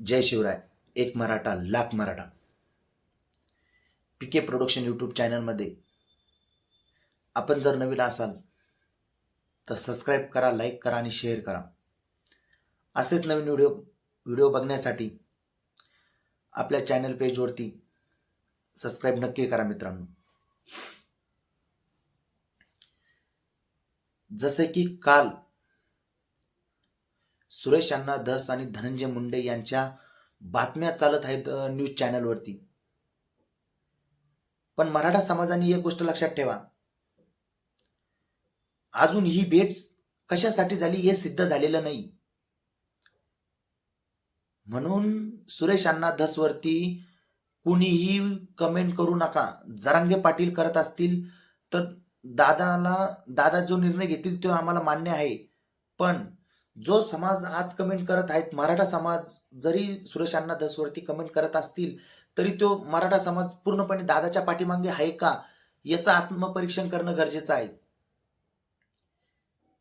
जय शिवराय एक Maratha lakh Maratha. P K production YouTube चॅनलमध्ये आपण जर नवीन असाल तर सबस्क्राईब करा लाईक करा आणि शेअर करा. असेच नवीन व्हिडिओ व्हिडिओ बघण्यासाठी आपल्या चॅनल पेजवरती सबस्क्राईब नक्की करा मित्रांनो. जसे की काल सुरेश अण्णा धस आणि धनंजय मुंडे यांच्या बातम्या चालत आहेत न्यूज चॅनलवरती. पण मराठा समाजाने एक गोष्ट लक्षात ठेवा. अजून ही भेट कशासाठी झाली हे सिद्ध झालेलं नाही. म्हणून सुरेश अण्णा धसवरती कुणीही कमेंट करू नका. जरांगे पाटील करत असतील तर दादाला दादा जो निर्णय घेतील तो आम्हाला मान्य आहे. पण जो समाज आज कमेंट करत आहेत मराठा समाज जरी सुरेशांना दसवरती कमेंट करत असतील तरी तो मराठा समाज पूर्णपणे दादाच्या पाठीमागे आहे का याचं आत्मपरीक्षण करणं गरजेचं आहे.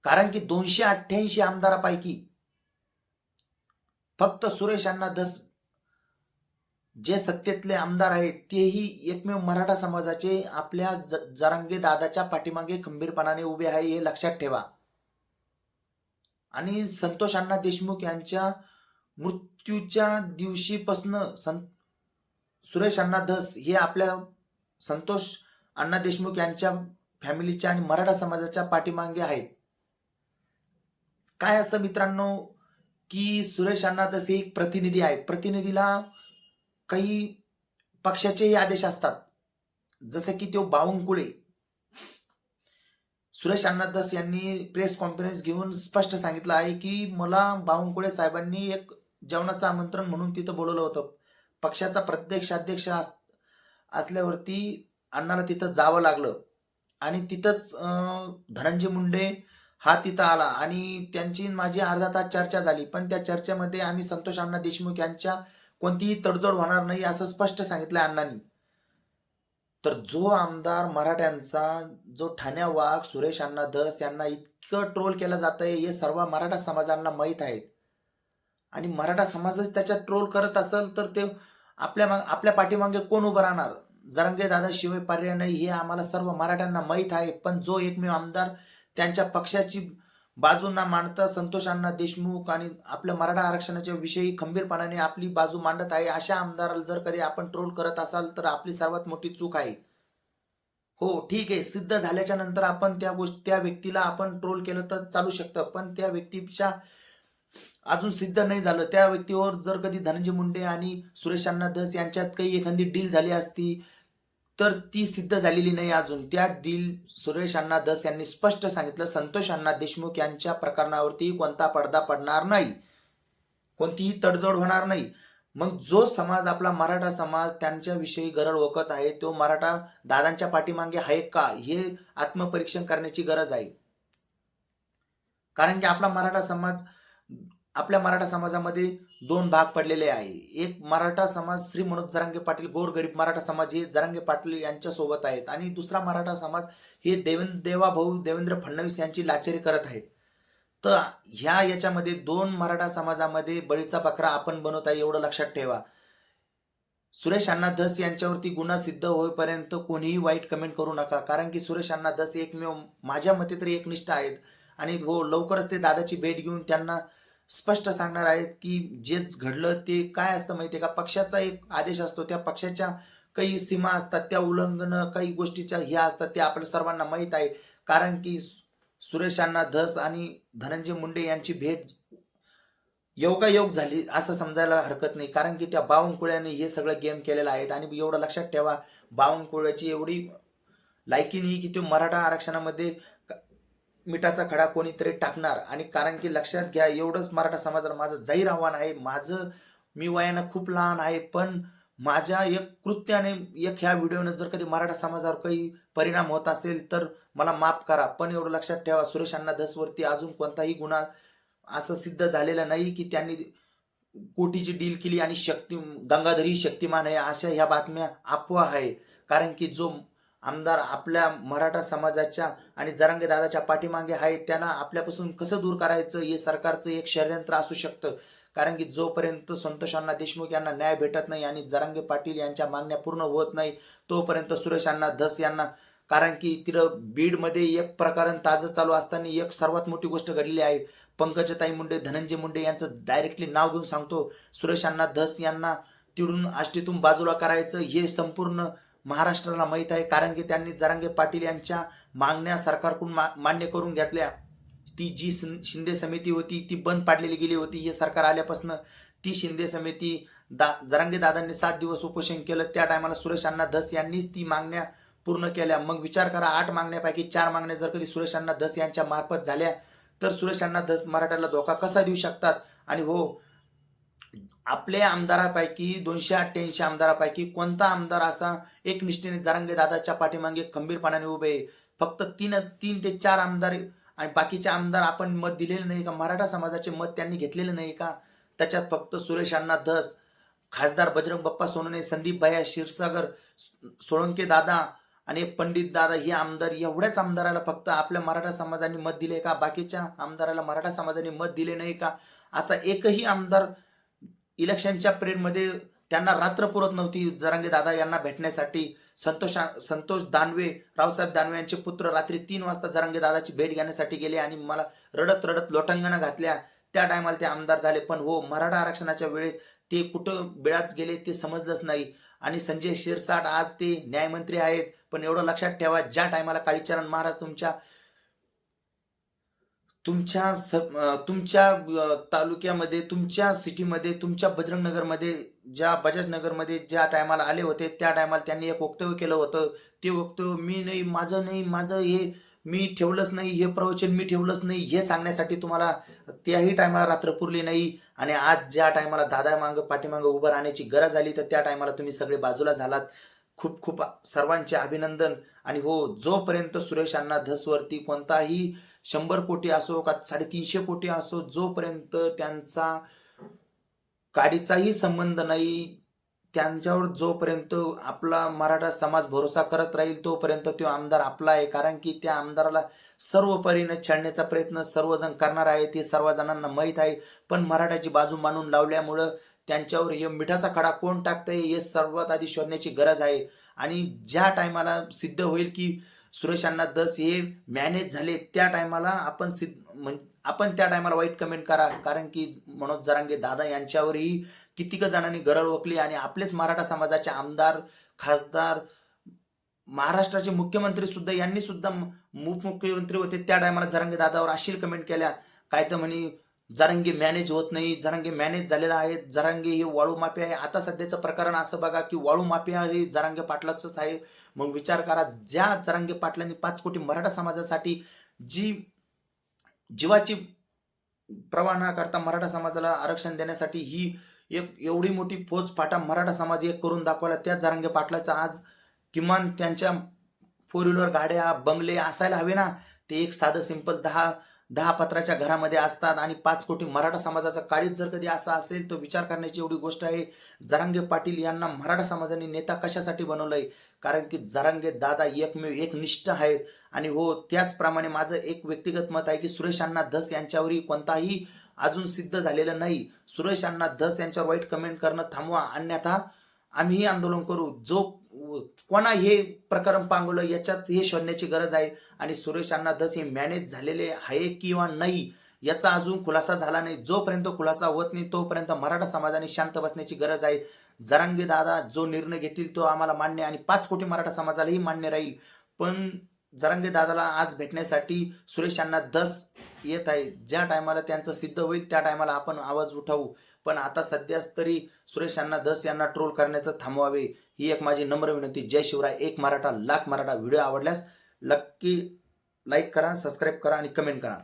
कारण की दोनशे अठ्ठ्याऐंशी आमदारापैकी फक्त सुरेश अण्णा जे सत्तेतले आमदार आहेत तेही एकमेव मराठा समाजाचे आपल्या ज- जरांगे दादाच्या पाठीमागे खंबीरपणाने उभे आहे हे लक्षात ठेवा. आणि संतोष अण्णा देशमुख यांच्या मृत्यूच्या दिवशीपासनं सं सुरेश अण्णा धस हे आपल्या संतोष अण्णा देशमुख यांच्या फॅमिलीच्या आणि मराठा समाजाच्या पाठीमागे आहेत. काय असतं मित्रांनो की सुरेश अण्णा धस हे एक प्रतिनिधी आहेत. प्रतिनिधीला काही पक्षाचेही आदेश असतात. जसे की तो बावनकुळे सुरेश अण्णादास यांनी प्रेस कॉन्फरन्स घेऊन स्पष्ट सांगितलं आहे की मला बावनकुळे साहेबांनी एक जेवणाचं आमंत्रण म्हणून तिथं बोलवलं होतं. पक्षाचा प्रत्यक्ष अध्यक्ष अस- असल्यावरती अण्णाला तिथं जावं लागलं. आणि तिथंच धनंजय मुंडे हा तिथं आला. आणि त्यांची माझी अर्धा तास चर्चा झाली. पण त्या चर्चेमध्ये आम्ही संतोष अण्णा देशमुख यांच्या कोणतीही तडजोड होणार नाही असं स्पष्ट सांगितलं अण्णांनी. तर जो आमदार मराठ्यांचा जो ठाण्या वाघ सुरेश अण्णा धस यांना इतकं ट्रोल केलं जात आहे हे सर्व मराठा समाजांना माहीत आहे आणि मराठा समाजच त्याच्यात ट्रोल करत असेल तर ते आपल्या मा आपल्या पाठीमागे कोण उभं राहणार? जरंगे दादा शिवाय पर्याय नाही हे आम्हाला सर्व मराठ्यांना माहीत आहे. पण जो एकमेव आमदार त्यांच्या पक्षाची बाजू मांडता संतोष अण्णा देशमुख आणि आपल्या मराठा आरक्षणाच्या विषयी खंबीरपणाने आपली बाजू मांडत आहे अशा आमदाराला जर कधी आपण ट्रोल करत असाल तर आपली सर्वात मोठी चूक आहे. हो ठीक आहे सिद्ध झाल्याच्यानंतर आपण त्या गोष्टी त्या व्यक्तीला आपण ट्रोल केलं तर चालू शकतं पण त्या व्यक्तीच्या अजून सिद्ध नाही झालं. त्या व्यक्तीवर जर कधी धनंजय मुंडे आणि सुरेश अण्णा धस यांच्यात काही एखादी डील झाली असती तर ती सिद्ध झालेली नाही अजून. त्या डील सुरेश अण्णा यांनी स्पष्ट सांगितलं संतोष अण्णा देशमुख यांच्या प्रकरणावरती कोणता पडदा पडणार नाही. कोणतीही तडजोड होणार नाही. मग जो समाज आपला मराठा समाज त्यांच्याविषयी गरड ओकत आहे तो मराठा दादांच्या पाठीमागे आहे का? हे आत्मपरीक्षण करण्याची गरज आहे. कारण की आपला मराठा समाज आपल्या मराठा समाजामध्ये दोन भाग पडलेले आहे. एक मराठा समाज श्री मनोज जरांगे पाटील गोरगरीब मराठा समाज हे जरांगे पाटील यांच्यासोबत आहेत. आणि दुसरा मराठा समाज हे देवेंद्र देवाभाऊ देवेंद्र फडणवीस यांची लाचेरी करत आहेत. तर ह्या याच्यामध्ये दोन मराठा समाजामध्ये बळीचा बकरा आपण बनवत आहे एवढं लक्षात ठेवा. सुरेश अण्णा धस यांच्यावरती गुन्हा सिद्ध होईपर्यंत कोणीही वाईट कमेंट करू नका. कारण की सुरेश अण्णा धस एकमेव माझ्या मते तरी एकनिष्ठ आहेत. आणि हो लवकरच ते दादाची भेट घेऊन त्यांना स्पष्ट सांगणार आहेत की जे घडलं ते काय असतं माहितीये का? पक्षाचा एक आदेश असतो त्या पक्षाच्या काही सीमा असतात त्या उल्लंघन काही गोष्टीच्या ह्या असतात ते आपल्या सर्वांना माहीत आहे. कारण की सुरेशांना धस आणि धनंजय मुंडे यांची भेट योगायोग झाली असं समजायला हरकत नाही. कारण की त्या बावनकुळ्याने हे सगळं गेम केलेलं आहेत. आणि एवढं लक्षात ठेवा बावनकुळ्याची एवढी लायकी नाही की तो मराठा आरक्षणामध्ये मिठाचा खडा कोणीतरी टाकणार? आणि कारण की लक्षात घ्या एवढंच मराठा समाजाला माझं जाहीर आव्हान आहे. माझं मी वयानं खूप लहान आहे पण माझ्या एक कृत्याने एक ह्या व्हिडिओने जर कधी मराठा समाजावर काही परिणाम होत असेल तर मला माफ करा. पण एवढं लक्षात ठेवा सुरेशांना धसवरती अजून कोणताही गुन्हा असं सिद्ध झालेलं नाही की त्यांनी कोटीची डील केली आणि शक्ती गंगाधरी शक्तिमान आहे अशा ह्या बातम्या अफवा आहे. कारण की जो आमदार आपल्या मराठा समाजाच्या आणि जरांगे दादाच्या पाठीमागे आहे त्यांना आपल्यापासून कसं दूर करायचं? हे सरकारचं एक षडयंत्र असू शकतं. कारण की जोपर्यंत संतोषांना देशमुख यांना न्याय भेटत नाही आणि जरांगे पाटील यांच्या मागण्या पूर्ण होत नाही तोपर्यंत सुरेशांना धस यांना कारण की तिथं बीडमध्ये एक प्रकरण ताजं चालू असताना एक सर्वात मोठी गोष्ट घडलेली आहे. पंकजताई मुंडे धनंजय मुंडे यांचं डायरेक्टली नाव घेऊन सांगतो. सुरेशांना धस यांना तिडून आष्टीतून बाजूला करायचं हे संपूर्ण महाराष्ट्राला माहीत आहे कारण की त्यांनी जरांगे पाटील यांच्या मागण्या सरकारकडून मा मान्य करून घेतल्या. ती जी शिंदे समिती होती ती बंद पाडलेली गेली होती. हे सरकार आल्यापासून ती शिंदे समिती दा जरांगे दादांनी सात दिवस उपोषण केलं. त्या टायमाला सुरेश अण्णा धस यांनीच ती मागण्या पूर्ण केल्या. मग विचार करा आठ मागण्यापैकी चार मागण्या जर कधी सुरेश अण्णा धस यांच्या मार्फत झाल्या तर सुरेश अण्णा धस मराठ्याला धोका कसा देऊ शकतात? आणि हो आपल्या आमदारापैकी दोनशे अठ्ठ्याऐंशी आमदारापैकी कोणता आमदार असा एक निष्ठेने जरांगे दादाच्या पाठीमागे खंबीरपणाने उभे आहे? फक्त तीन तीन ते चार आमदार आणि बाकीचे आमदार आपण मत दिलेले नाही का? मराठा समाजाचे मत त्यांनी घेतलेले नाही का? त्याच्यात फक्त सुरेश अण्णा धस खासदार बजरंग बाप्पा सोनवणे संदीप भाया क्षीरसागर सोळंके दादा आणि पंडित दादा हे आमदार एवढ्याच आमदाराला फक्त आपल्या मराठा समाजाने मत दिले का? बाकीच्या आमदाराला मराठा समाजाने मत दिले नाही का? असा एकही आमदार इलेक्शनच्या पिरियडमध्ये त्यांना रात्र पुरत नव्हती. जरांगे दादा यांना भेटण्यासाठी संतोष संतोष दानवे रावसाहेब दानवे यांचे पुत्र रात्री तीन वाजता जरांगे दादाची भेट घेण्यासाठी गेले आणि मला रडत रडत लोटांगणं घातल्या. त्या टायमाला ते आमदार झाले पण हो मराठा आरक्षणाच्या वेळेस ते कुठं बिळात गेले ते समजलंच नाही. आणि संजय शिरसाट आज ते न्यायमंत्री आहेत पण एवढं लक्षात ठेवा ज्या टायमाला काळीचरण महाराज तुमच्या तुमच्या स- तुमच्या तालुक्यामध्ये तुमच्या सिटीमध्ये तुमच्या बजरंगनगरमध्ये ज्या बजाजनगरमध्ये ज्या टायमाला आले होते त्या टायमाला त्यांनी एक वक्तव्य केलं होतं. ते वक्तव्य मी नाही माझं नाही माझं हे मी ठेवलंच नाही हे प्रवचन मी ठेवलंच नाही हे सांगण्यासाठी तुम्हाला त्याही टायमाला रात्र पुरली नाही. आणि आज ज्या टायमाला दादा मांग पाठीमागं उभं राहण्याची गरज आली तर त्या टायमाला तुम्ही सगळे बाजूला झालात. खूप खूप सर्वांचे अभिनंदन. आणि हो जोपर्यंत सुरेश अण्णा धसवरती कोणताही शंभर कोटी असो का साडेतीनशे कोटी असो जोपर्यंत त्यांचा काडीचाही संबंध नाही त्यांच्यावर जोपर्यंत आपला मराठा समाज भरोसा करत राहील तोपर्यंत तो आमदार आपला आहे. कारण की त्या आमदाराला सर्व परीने छाडण्याचा प्रयत्न सर्वजण करणार आहे ते सर्वजणांना माहीत आहे. पण मराठाची बाजू मानून लावल्यामुळं त्यांच्यावर हे मिठाचा खडा कोण टाकतंय हे सर्वात आधी शोधण्याची गरज आहे. आणि ज्या टायमाला सिद्ध होईल की सुरेश अण्णा दस हे मॅनेज झाले त्या टायमाला आपण सिद्ध आपण त्या टायमाला वाईट कमेंट करा. कारण की मनोज जरांगे दादा यांच्यावरही कितीक जणांनी गरळ ओकली आणि आपलेच मराठा समाजाचे आमदार खासदार महाराष्ट्राचे मुख्यमंत्री सुद्धा यांनी सुद्धा उपमुख्यमंत्री होते त्या टायमाला जरांगे दादावर अशील कमेंट केल्या. काय तर म्हणे जरांगे मॅनेज होत नाही जरांगे मॅनेज झालेला आहे जरांगे हे वाळू माफिया आहे. आता सध्याचं प्रकरण असं बघा की वाळू माफिया हे जरांगे पाटलाच आहे. मग विचार करा ज्या जरांगे पाटलांनी पाच कोटी मराठा समाजासाठी जी जीवाची प्रवाह करता मराठा समाजाला आरक्षण देण्यासाठी ही एक एवढी मोठी फौज फाटा मराठा समाज एक करून दाखवला त्या जरांगे पाटलाचा आज किमान त्यांच्या फोर व्हीलर गाड्या बंगले असायला हवे ना ते एक साधं सिंपल दहा दहा पत्राच्या घरामध्ये असतात आणि पाच कोटी मराठा समाजाचा काळीच जर कधी असा असेल तर विचार करण्याची एवढी गोष्ट आहे. जरांगे पाटील यांना मराठा समाजाने नेता कशासाठी बनवलंय? कारण की जरांगे दादा एकमेव एक निष्ठ आहेत. आणि हो त्याचप्रमाणे माझं एक व्यक्तिगत मत आहे की सुरेश अण्णा धस यांच्यावरही कोणताही अजून सिद्ध झालेलं नाही. सुरेश अण्णा धस यांच्यावर वाईट कमेंट करणं थांबवा. अन्यथा आम्हीही आंदोलन करू. जो कोणा हे प्रकरण पांगवलं याच्यात हे शोधण्याची गरज आहे. आणि सुरेश अण्णा धस हे मॅनेज झालेले आहे किंवा नाही याचा अजून खुलासा झाला नाही. जोपर्यंत खुलासा होत नाही तोपर्यंत मराठा समाजाने शांत बसण्याची गरज आहे. जरांगे दादा जो निर्णय घेतील तो आम्हाला मान्य आणि पाच कोटी मराठा समाजालाही मान्य राहील. पण जरांगे दादाला आज भेटण्यासाठी सुरेश अण्णा दस येत आहे. ज्या टायमाला त्यांचं सिद्ध होईल त्या टायमाला आपण आवाज उठावू. पण आता सध्याच तरी सुरेश अण्णा दस यांना ट्रोल करण्याचं थांबवावे ही एक माझी नम्र विनंती. जय शिवराय एक मराठा लाख मराठा. व्हिडिओ आवडल्यास नक्की लाईक करा सबस्क्राईब करा आणि कमेंट करा.